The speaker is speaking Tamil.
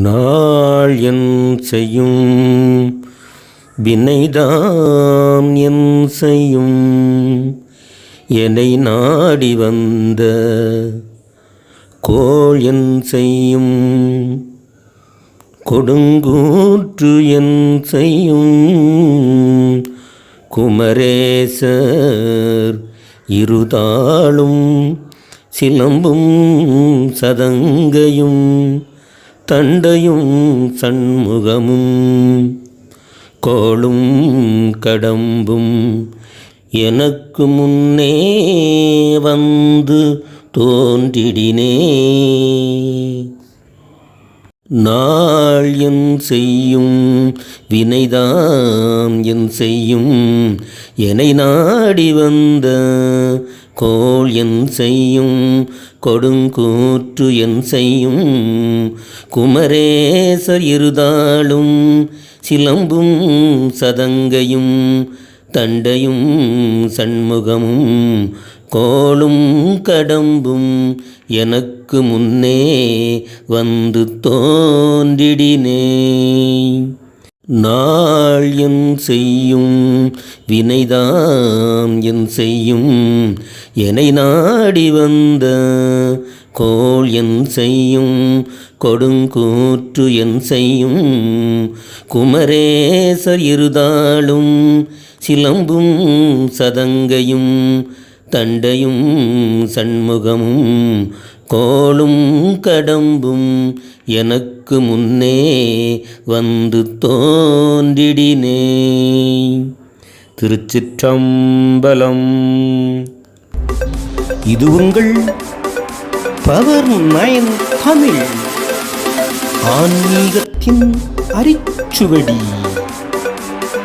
நாள் என் செய்யும் வினைதாம் என் செய்யும். என்னை நாடி வந்த கோள் என் செய்யும் கொடுங்கூற்று என் செய்யும். குமரேசர் இருதாளும் சிலம்பும் சதங்கையும். தண்டையும் சண்முகமும் கோளும் கடம்பும் எனக்கு முன்னே வந்து தோன்றிடினே. நாள் என் செய்யும் வினைதாம் என் செய்யும். என்னை நாடி வந்த கோள் என் செய்யும் கொடுங்கூற்று என் செய்யும். குமரேசர் இருதாளும் சிலம்பும் சதங்கையும். தண்டையும் சண்முகமும் கோளும் கடம்பும் எனக்கு முன்னே வந்து தோன்றிடினே. நாள் என் செய்யும் வினைதாம் என் செய்யும் என்னை நாடி வந்த கோள் என் செய்யும் கொடுங்கூற்று என் செய்யும் குமரேசர் இருதாளும் சிலம்பும் சதங்கையும் தண்டையும் சண்முகமும் கோளும் கடம்பும் எனக்கு முன்னே வந்து தோன்றிடினே. திருச்சிற்றம்பலம். இது உங்கள் பவர் நயன் தமிழ். ஆன்மீகத்தின் அரிச்சுவடி.